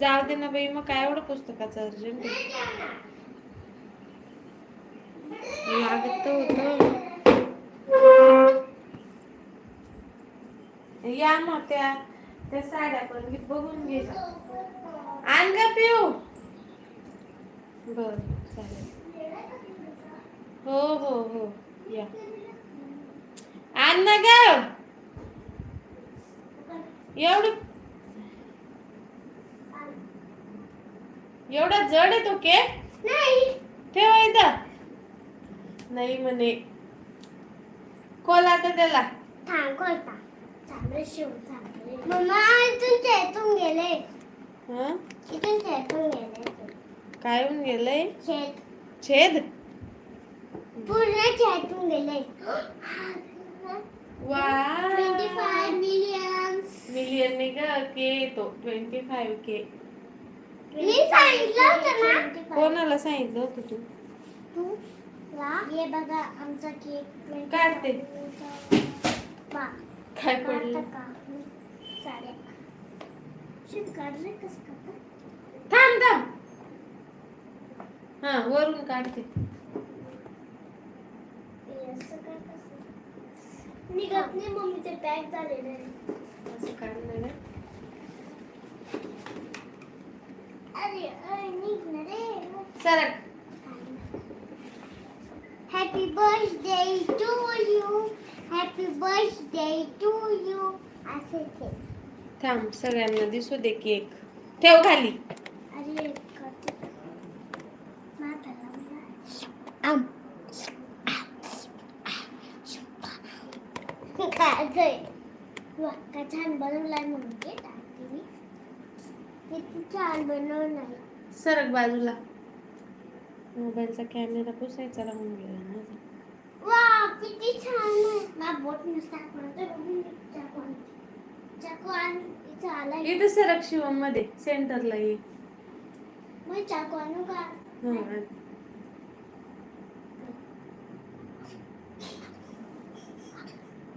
जाऊ दे ना बाई मग काय एवढं पुस्तकाचं अर्जंट लागत होत. या मग त्या त्या साड्या पण मी बघून घे आण ग पिऊ. बर चालेल. हो हो हो या. आण ना ग. एवढं एवढा जड आहे तो केक? ठेव इथं. नाही म्हणे. कोल आता त्याला. मम्मा इथून चेतून गेले. हं? इथून चेतून गेले. काय होऊन गेलंय चेत छेद? पूर्ण चेतून गेले. वा ट्वेंटी फाय मिलियन्स मिलियन नाही ग के येतो ट्वेंटी फाईव्ह के मी सांगितलं होतं ना. कोणाला सांगितलं होतं तू? तू हे बघा आमचा केक काढते. बा काय पडलं? काढले कसं करता थांब थांब. हा वरून काढते. हे असं काय कसं निघत नाही मम्मी ते पॅक झालेलं असं काढणार आहे. अरे अरे निघ ना रे सरक happy birthday to you happy birthday to you असे ते थांब सगळ्यांना दिसू दे केक ठेव खाली अरे करते माथा लावला आम खायचंय वा का छान बनवलाय म्हणून ते टाकते मी सरक बाजूला. मोबाईलचा कॅमेरा पुसायचा राहून गेला माझा वा किती छान आहे. मा बोट नुसता चाकू आण. इथं आलाय इथं सरक शिवममध्ये सेंटरला ये. मग चाकू आणू का? हा.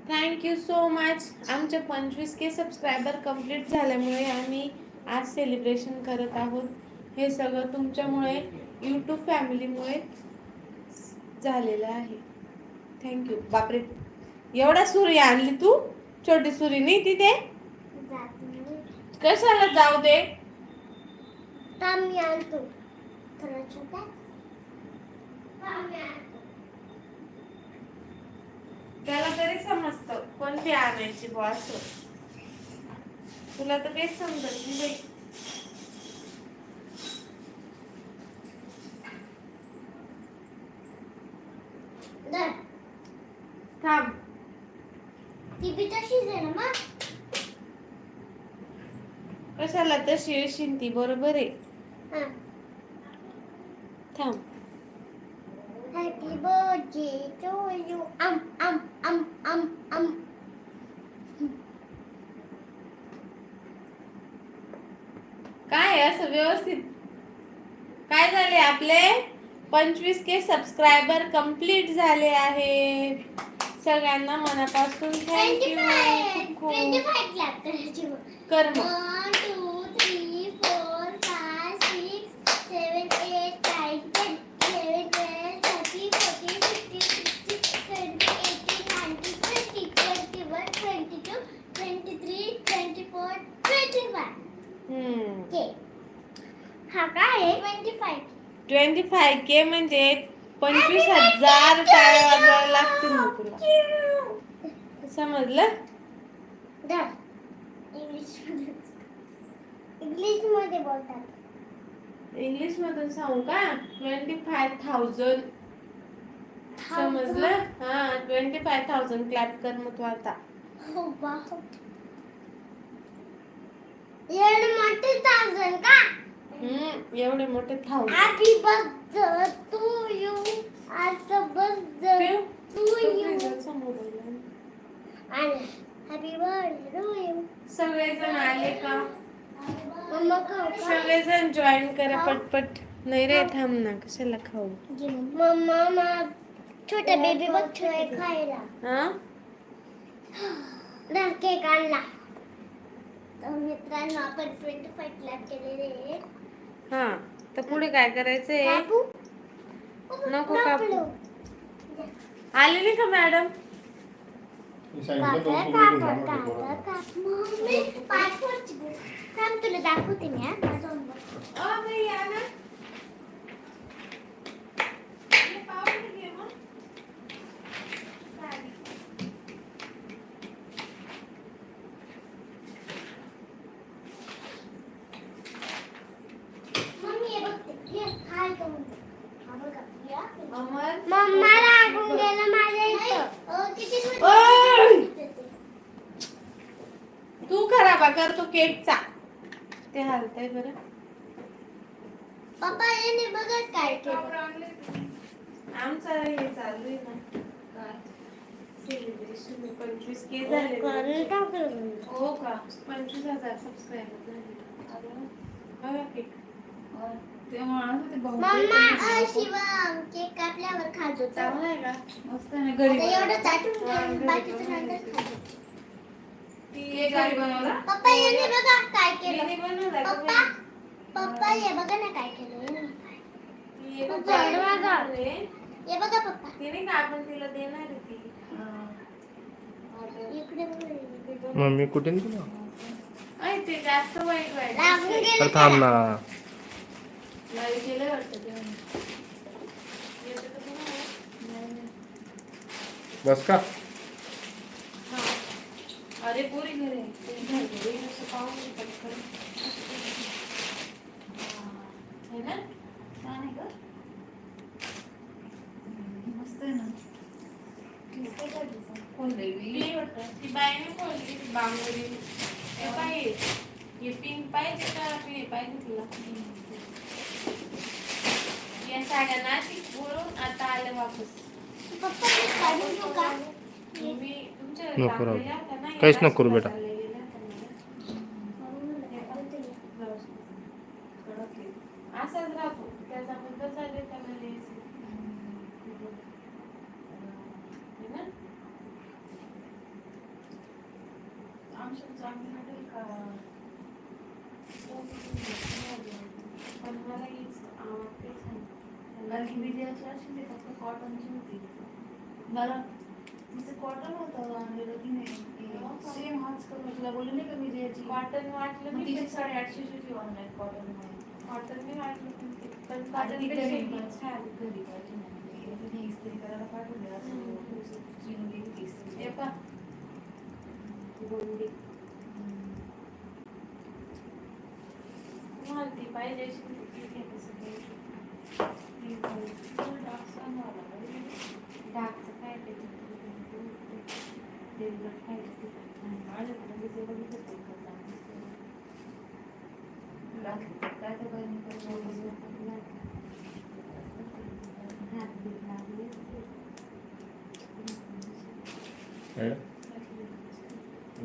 थँक्यू सो मच आमचे पंचवीस के सबस्क्रायबर कंप्लीट झाल्यामुळे आम्ही आज सेलिब्रेशन करत आहोत. हे सगळं तुमच्यामुळे यूट्यूब फॅमिलीमुळे झालेलं आहे. थँक्यू बापरे. एवढा सुरी आणली तू? छोटी सुरी नाही तिथे कशाला जाऊ दे? आणतो त्याला तरी समजतं कोणती आणायची बॉस तुला तर काहीच समजत नाही बाई धर. थांब ती बी तशीच आहे ना मग कशाला तशी येशील ती बरोबर आहे हा थांब हॅपी बर्थडे टू यू आम आम आम आम आम काय आहे असं व्यवस्थित. काय झाले आपले? पंचवीस के सबस्क्रायबर कंप्लीट झाले आहे सगळ्यांना मनापासून थँक्यू कर मग one two three four five six seven eight nine ten eleven twelve thirty forty fifty sixty twenty eighty ninety twenty twenty one twenty two twenty three twenty four twenty five hmm K हा काय twenty five twenty five K म्हणजे पंचवीस हजार टाळ्या वाजवायला लागतील ना तुला? समजलं? इंग्लिशमध्ये इंग्लिशमध्ये बोलतात. इंग्लिश मधून सांगू का? ट्वेंटी फाय थाउजंड समजलं हा ट्वेंटी फाय थाउजंड क्लॅप कर मग तू आता. हो थाउजंड का? हम्म एवढे मोठे thousand happy birthday to you आज बर्थडे टू यू आणि हॅपी बर्थडे टू यू सगळेजण आले का? मम्मा खाऊ सगळेजण जॉईन करा पटपट. नाही रे थांब ना कशाला खाऊ? मम्मा मा छोटा बेबी बघ छोटा खायला. हा? केक आणला. तर मित्रांनो आपण ट्वेंटी फाईव्ह केलेले आहे हा तर पुढे काय करायचंय? कापू नको कापू. आलेली का मॅडम? तुला दाखवते मी हा माझा homework. अ, बाई, या ना. हे पावडर घे मग. चालेल. मम्मी हे बघ ते. हे खाय तो म्हणतो. हा बघा. या. अमर मम्मा लागून गेलं माझ्या इथं किती दूर ओय! ते. तू खराबा केकचा ते हालतंय बरं. पप्पा याने बघा काय केलं? आमचं हे चालू आहे ना. सेलिब्रेशन पंचवीस के झाले. हो का? पंचवीस हजार सबस्क्राईबर झाले. केक. मम्मा अ, शिवम केक कापल्यावर खात होता चांगला आहे का? आता एवढं चाटून ठेवून बाकीचं नंतर खात घरी बनवला? पप्पा याने बघा काय केलं. बनवला पप्पा पप्पा हे बघा ना काय केलं. हे बघा. हे बघा पप्पा. तिने का आपण तिला देणार आहे ती? इकडे बघा, इकडे. मम्मी कुठे ते जास्त वाईट वाईट लागून गेलं अरे थांब ना. केलं वाटतं. बस का. अरे पुरी घरी आहे. ते ना? छान आहे का? ती वाटतं. ती बाईने खोलली ती बांगडी. हे पाय. हे पिन पाहिजे का हे पाहिजे तुला या साड्यांना ती बोलून आता आले वापस पप्पा मी नको राहू. काहीच नको करू बेटा. मला मला तिचं कॉटन होतं आणलेलं तिने सेम हाच कलर तुला बोलले नाही का मी द्यायची कॉटन वाटलं मी। तिची साडे आठशेची ऑनलाईन कॉटन कॉटन मी वाटलं पण कॉटन छान घरी. तिने इस्त्री करायला पाठवले असं गेली इस्त्री गोंडी तुम्हाला ती पाहिजे. डागचं काय ते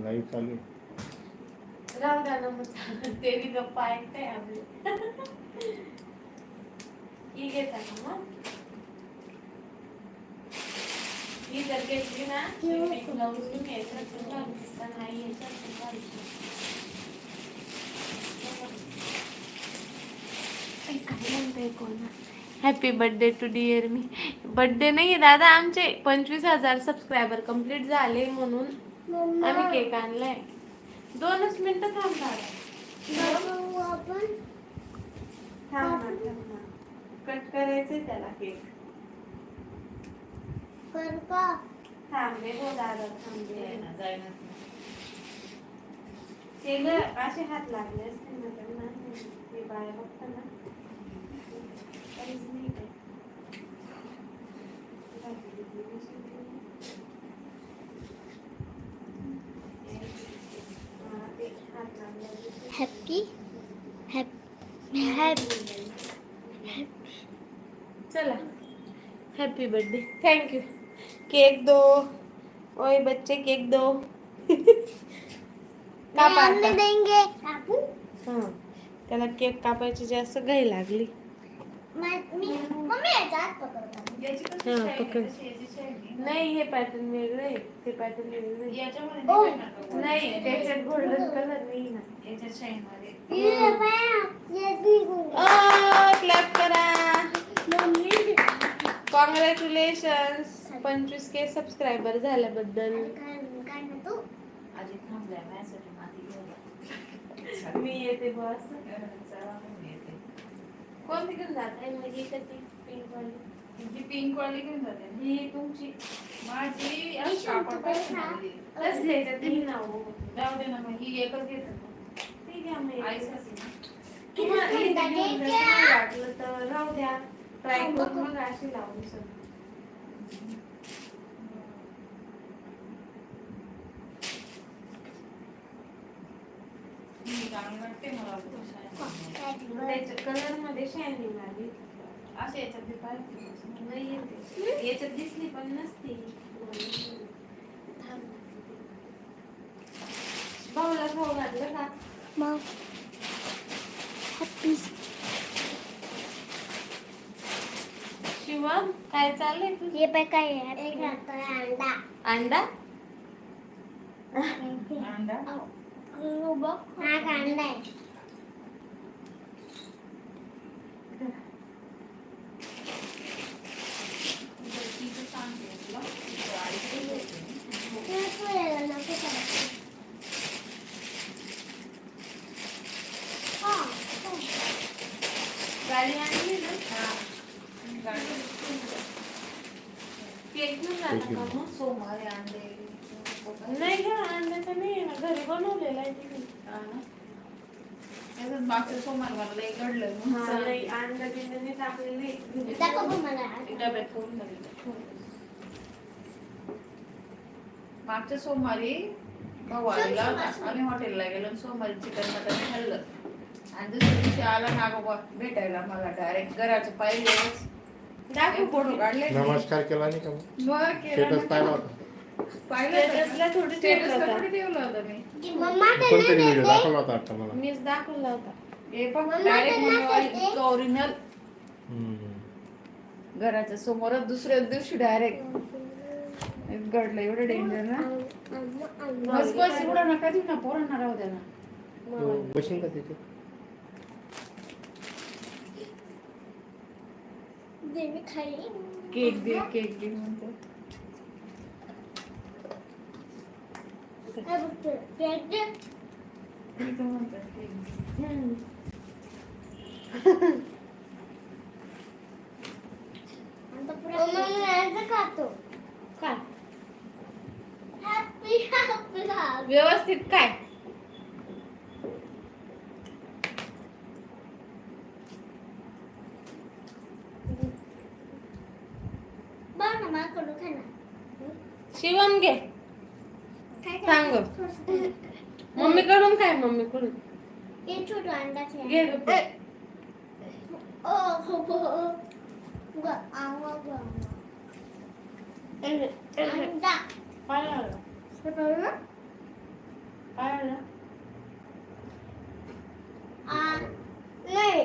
लाईव्ह चालू आहे. राहू द्या ना मग ते बी गप्पा ऐकताय आपले ही घेता मग ही जर घेतली ना ब्लाऊज तुम्ही याच्यात पण घालू शकता नाही याच्यात पण घालू शकता हॅपी बर्थडे टू डिअर मी बर्थडे नाही दादा आमचे पंचवीस हजार सबस्क्रायबर कंप्लीट झाले म्हणून आम्ही केक आणलाय. दोनच मिनिटं थांब दादा. बनवू आपण थांब ना थांब ना कट करायचंय त्याला केक करू का थांबले हो दादा थांबले जाईना, जाईना. ते ग असे हात लागले असते ना त्यांना ते बाय बघता ना काहीच नाही काय. हा. हॅपी हॅपी हॅपी चला happy birthday thank you cake दो ओए बच्चे केक दो कापा हमने आता. देंगे कापू हं. त्याला केक कापायची जास्त घाई लागली मा- मी मम्मी याचा हात पकडतो याची कशी हा, शाईन आहे, पकड. तशी याची शाईन आहे. नाही हे पॅटर्न वेगळं आहे ते पॅटर्न वेगळं आहे. याच्यामध्ये ओ. नाही भेटणार का? नाही त्याच्यात गोल्डन कलर नाही ना याच्यात शाईन मध्ये ये बाया, येस निघून गेला. क्लॅप करा मम्मी कॉंग्रॅच्युलेशन्स पंचवीस के सबस्क्रायबर झाल्याबद्दल. तू मी येते बस. कोणती घेऊन जात? आहे मग ही कधी पिंक वाली ती पिंक वाली घेऊन जाते. ही तुमची माझी. कसले याच्यात ही? नाव. जाऊ दे ना मग ही एकच घेते. ती घ्या त्या? वाटलं तर राहू द्या. ट्राय करून. मग अशी लावून सर वाटते मला कलरमध्ये शायनिंग आली अशी याच्यात बी पाहिजे नाही येते. याच्यात दिसली पण नसती. थांब. भाऊला खाऊ घातलं का? मग. हॅपी शिवम काय चाललंय तू हे पे काय आहे? एक खातोय अंडा? अंडा? अंडा. हा कांदा आहे तिचं सांगते तुला तिचं आईचं घेते. ते पुढे नको करायचं. हा, हो. गाडी आणली ना हा. गाडी. केक घेऊन जाता का मग सोमवारी अंडे नाही का अंड्याचं नाही आहे ना घरी बनवलेलं आहे तिने हा ना. त्याच्यात मागच्या सोमवार मला लई घडलं म्हणून नाही अंडा बिंडाने टाकलेलं नाही दाखव पण मला. डब्यात करून दिलं. मागच्या सोमवारी भाऊ आलेला होता आम्ही हॉटेलला गेलो आणि सोमवारी चिकन मटन खाल्लं. आणि दुसऱ्या दिवशी आला नागोबा भेटायला मला डायरेक्ट घराच्या पाहिजे दाखव. फोटो काढले. नमस्कार केला नाही का मग? केला स्टेटस. पाहिला होतं. स्टेटसला का? थोडी स्टेटसला ठेवलं होतं. थोडी ठेवलं होतं मी मम्मा कोणतरी त्यांना व्हिडिओ देते. दाखवला होता वाटतं मला मीच दाखवला होता हे पण मम्मा डायरेक्ट त्यांना देते. ओरिजिनल हम्म. घराच्या समोरच दुसऱ्या दिवशी डायरेक्ट घडलं एवढं डेंजर ना बस बस एवढं नका देऊ ना पोरांना राहू द्या ना बशीन का. केक दे केक दे म्हणतो काय बघतोय? केक दे. मी तर म्हणतो केक दे. मम्मा, मी याचं खातो. काय Happy, happy, happy. व्यवस्थित काय बघ ना, माझ्याकडून खा ना. शिवम घे काय सांग. खायचं? थोडंसं. मम्मीकडून काय मम्मीकडून हे छोटं अंडा खेळ. घे गं. ओ, हो, हो, हो. ग, आवा, ग, आवा. अंडा. काय आलं छोटं ना? काय आलं आ, नाही.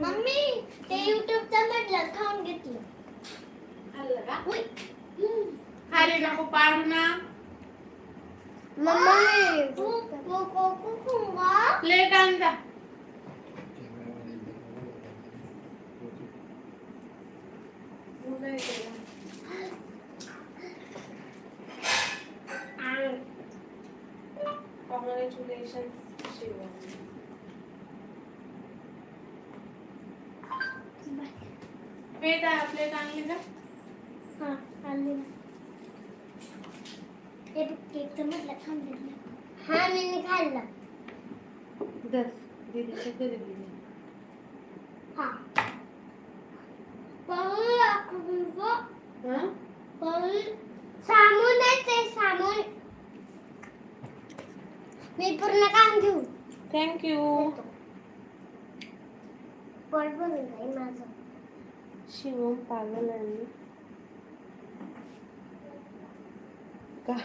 मम्मी ते युट्यूबचं म्हटलं खाऊन घेतलं खाल्लं का उई. खाली नको पाडू ना मम्मा तू तू कोको खाऊंगा प्लेट आण जा कॉंग्रॅच्युलेशन शिवम प्लेट प्लेट आणली का हा आणली ना. हे बघ केकचं म्हटलं खाऊन घेतलं हा मी खाल्लं. दर दीदीच्या घरी दिली हा. पाहू दाखवू. हा? पाहू सामून आहे ते सामून. मी पूर्ण काम घेऊ. थँक्यू पोट भरून जाईल माझं. शिवम पागल आहे. का?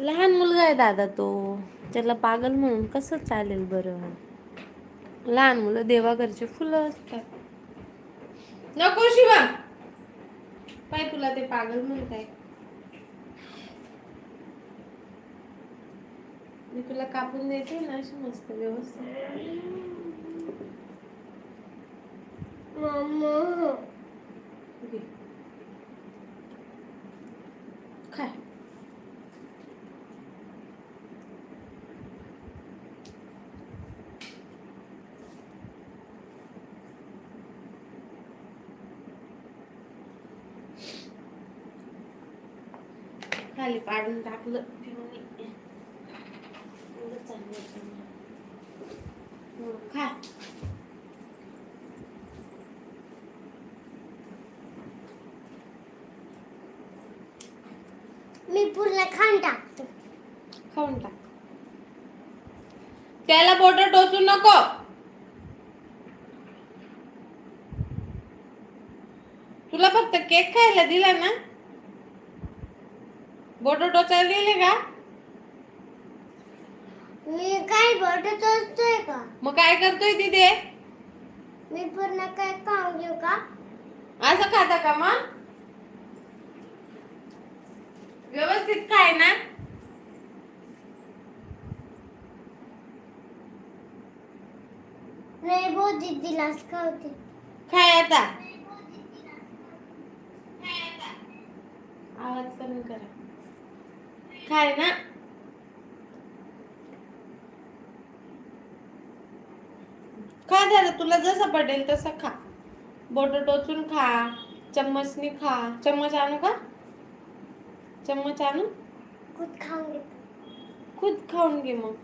लहान मुलगा आहे दादा तो. त्याला पागल म्हणून कसं चालेल बरं? लहान मुलं देवाघरचे फुलं असतात. नको शिवा पाय तुला ते पागल म्हणताय मी तुला कापून देते ना अशी मस्त व्यवस्थित मम्मा घे. खाय खाली पाडून टाकलं. हो, खा. मी पूर्ण खाऊन टाकतो. खाऊन टाक. त्याला बोट टोचू नको. तुला फक्त केक खायला दिला ना? बोट टोचायला दिले का? मी काय बोटत असतोय का? मग काय करतोय तिथे मी पूर्ण काय खाऊन घेऊ का? असं खाता का मग? व्यवस्थित खाय ना. नाही बहुत दिदीलाच खावते खाय आता. आवाज कमी करा. खाय ना खा दादा तुला जसं पटेल तसं खा. बोट टोचून खा चम्मचनी खा. चम्मच आणू का? चम्मच आणू? खूप खाऊन घेतो खुद खाऊन घे मग.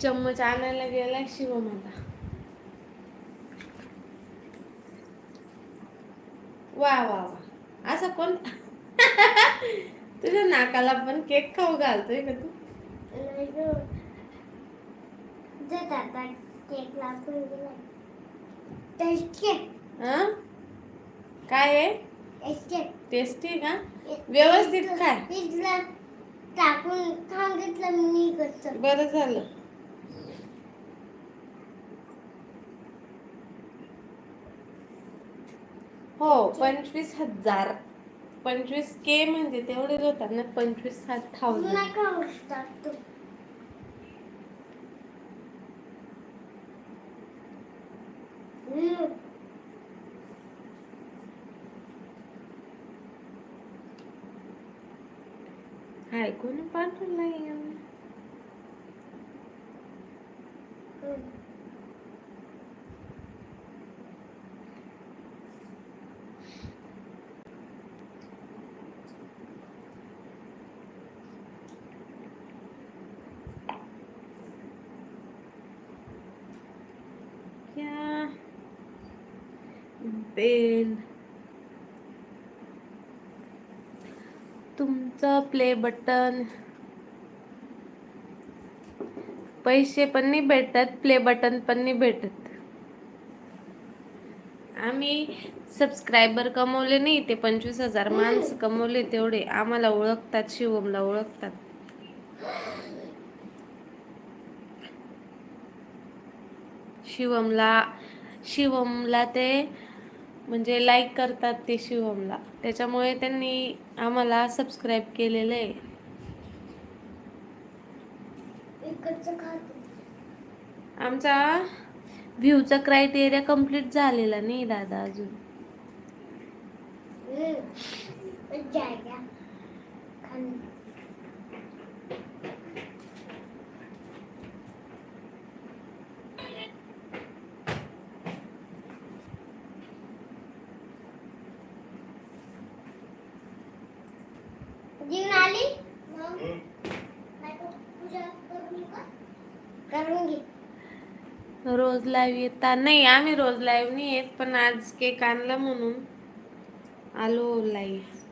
चम्मच आणायला गेला शिव मला वा वा वा. असं कोण? तुझ्या नाकाला पण केक खाऊ घालतोय का तू? हं? काय आहे टेस्टी टेस्टी का? व्यवस्थित तुला टाकून खाऊन घेतलं मी कसं. बरं झालं. हो पंचवीस हजार. पंचवीस के म्हणजे तेवढेच होतात ना पंचवीस थाउजंड पुन्हा खाऊ टाकतो हम्म. हाय कोणी पाठवलाय यांना? हम्म. क्या पेन तुमचं प्ले बटन पैसे पण नाही भेटत प्ले बटन पण नाही भेटत. आम्ही सबस्क्रायबर कमवले नाही ते पंचवीस हजार माणसं कमवले तेवढे. आम्हाला ओळखतात शिवमला ओळखतात. शिवमला शिवमला ते म्हणजे लाईक करतात ते शिवमला. त्याच्यामुळे त्यांनी आम्हाला सबस्क्राईब केलेलं आहे. आमचा व्ह्यूचा क्रायटेरिया कंप्लीट झालेला नाही दादा अजून. जीवन आली? करून घे. रोज लाईव्ह येता नाही आम्ही रोज लाईव्ह नाही येत पण आज केक आणला म्हणून. आलो live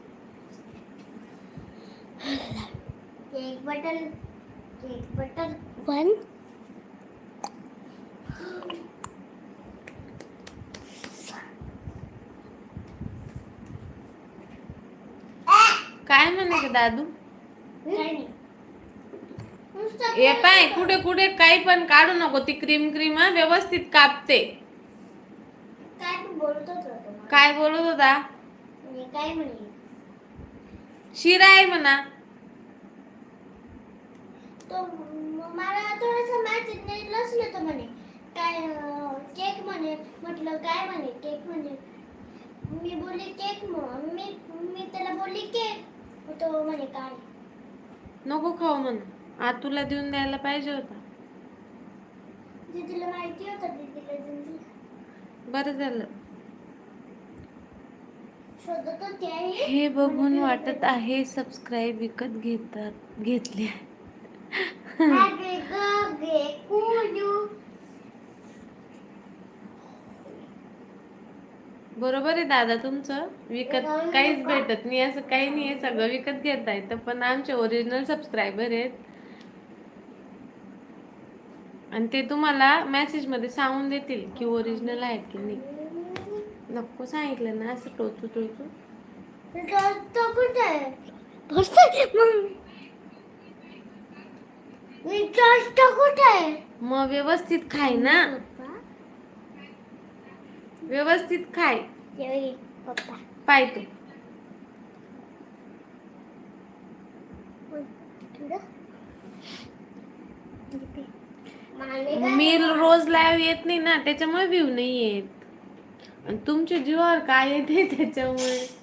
cake button cake button. One ग दादू? हे पाय कुठे कुठे काही पण काढू नको ती क्रीम क्रीम व्यवस्थित कापते. काय बोलत होतं शिरा आहे म्हणा. मला थोडंसं माहिती नाही लसलं तर म्हणे. काय केक म्हणे म्हटलं काय म्हणे केक म्हणे. मी बोलली केक मी मी त्याला बोलली केक. तो म्हणे काय? नको खाऊ म्हणा आज तुला देऊन द्यायला पाहिजे होता. दीदीला माहिती होतं दीदीला देऊन दिलं. बरं झालं. शोधत होती आई. हे बघून वाटत आहे सबस्क्राईब विकत घेतात घेतले बरोबर आहे दादा तुमचं. विकत काहीच भेटत नाही असं काही नाही आहे सगळं विकत घेता येतं पण आमचे ओरिजिनल सबस्क्रायबर आहेत. आणि ते तुम्हाला मेसेजमध्ये सांगून देतील की ओरिजिनल आहेत की नाही. नको सांगितलं ना असं टोचू टोचू. मग व्यवस्थित खाय ना. व्यवस्थित खाय. पप्पा. पाय तू. मी रोज लाईव्ह येत नाही ना त्याच्यामुळे व्ह्यू नाही येत. आणि तुमच्या जीवावर काय येते त्याच्यामुळे.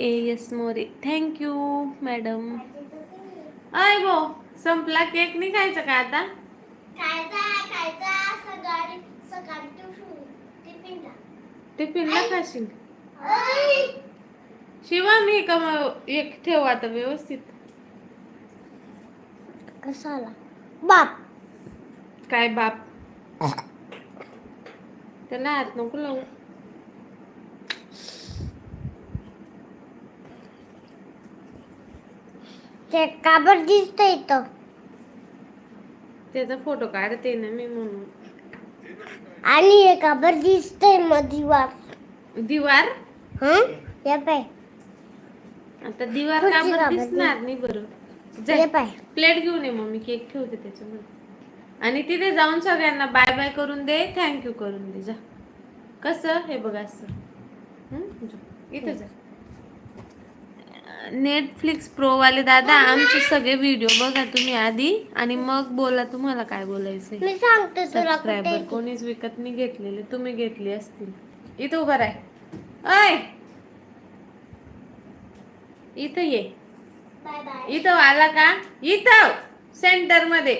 ए yes More. Thank you madam अय बो संपला केक नाही खायचा का आता टिफिनला खाशील! शिवा? मी कम एक ठेव आता व्यवस्थित. कसाला बाप! काय बाप? त्याला हात नको लावू. ते काबर दिसतंय इथं? त्याचा फोटो काढते ना मी म्हणून. आणि हे काबर दिसतंय मधीवार दिवार? हं? हे पाय. आता दिवार खुर्ची का बरं का बरं? दिसणार नाही बरं? जाय पाय. प्लेट घेऊन ये मग मी केक ठेवते त्याच्यामध्ये. आणि तिथे जाऊन सगळ्यांना बाय बाय करून दे थँक्यू करून दे. जा. कसं? हे बघ असं. हं? जा. इथं जा. नेटफ्लिक्स प्रो वाले दादा आमचे सगळे व्हिडिओ बघा तुम्ही आधी आणि मग बोला तुम्हाला काय बोलायचंय. मी सांगतो तुला सबस्क्रायबर कोणीच विकत नाही घेतलेले तुम्ही घेतली असतील. इथं उभा राह. अय इथं ये. इथं आला का? इथं! सेंटरमध्ये.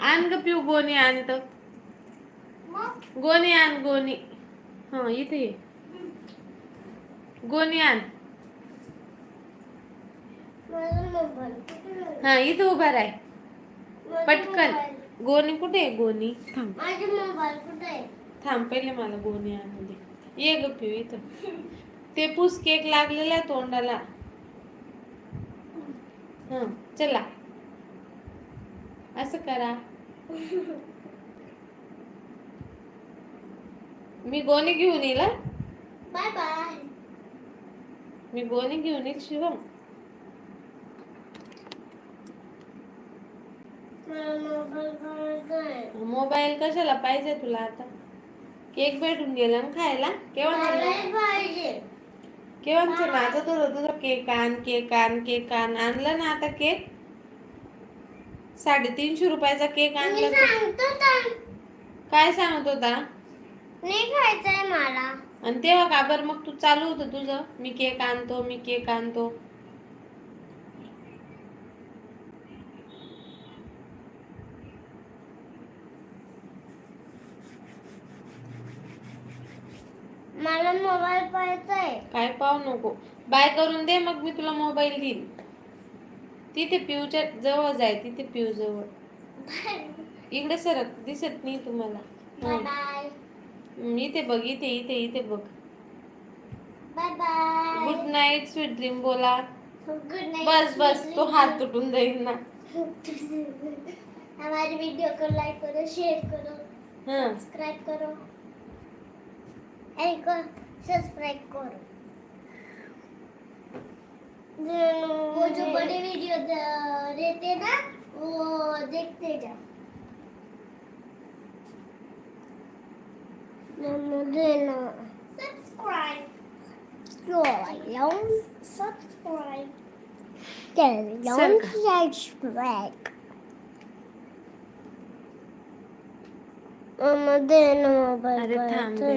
आण ग पिऊ गोणी आणत गोणी आण गोणी. हा इथे ये. गोणी आण? हा इथं उभा राह. पटकन. गोणी कुठे आहे? गोणी. थांब. थांब पहिले मला गोणी आणू दे. ये ग पिऊ इथं. ते पुस केक लागलेला आहे तोंडाला. हा चला. असं करा. मी गोणी घेऊन येईल? Bye bye. मी गोणी घेऊन येईल शिवम. मोबाईल कशाला पाहिजे तुला आता? केक भेटून गेला ना खायला? केव्हा केव्हाचं? माझं तुझं तुझं केक आण केक आण केक आण. आणलं ना आता केक? साडेतीनशे रुपयाचा केक आणला तर काय सांगत होता? नाही खायचंय मला. आणि तेव्हा का बरं? मग तू चालू होतं तुझं. मी केक आणतो मी केक आणतो. मला मोबाईल पाहिजे काय पाहू नको. बाय करून दे मग मी तुला मोबाईल देईन. तिथे पिऊच्या जवळ जाय तिथे पिऊ जवळ. इकडे सरक दिसत नाही तुम्हाला. हं. बाय. हं, इथे बघ इथे इथे इथे बघ. Bye bye good night sweet dream बोला. गुड नाइट बस बस तो हात तुटून जाईल ना. हमारे वीडियो को लाइक करो शेयर करो हं. सब्सक्राइब करो एक सब्सक्राइब करो. वो जो बड़े वीडियो रहते ना वो देखते जाओ Subscribe. Don't subscribe. Then don't subscribe. Ama deneme bak. Hadi pembe.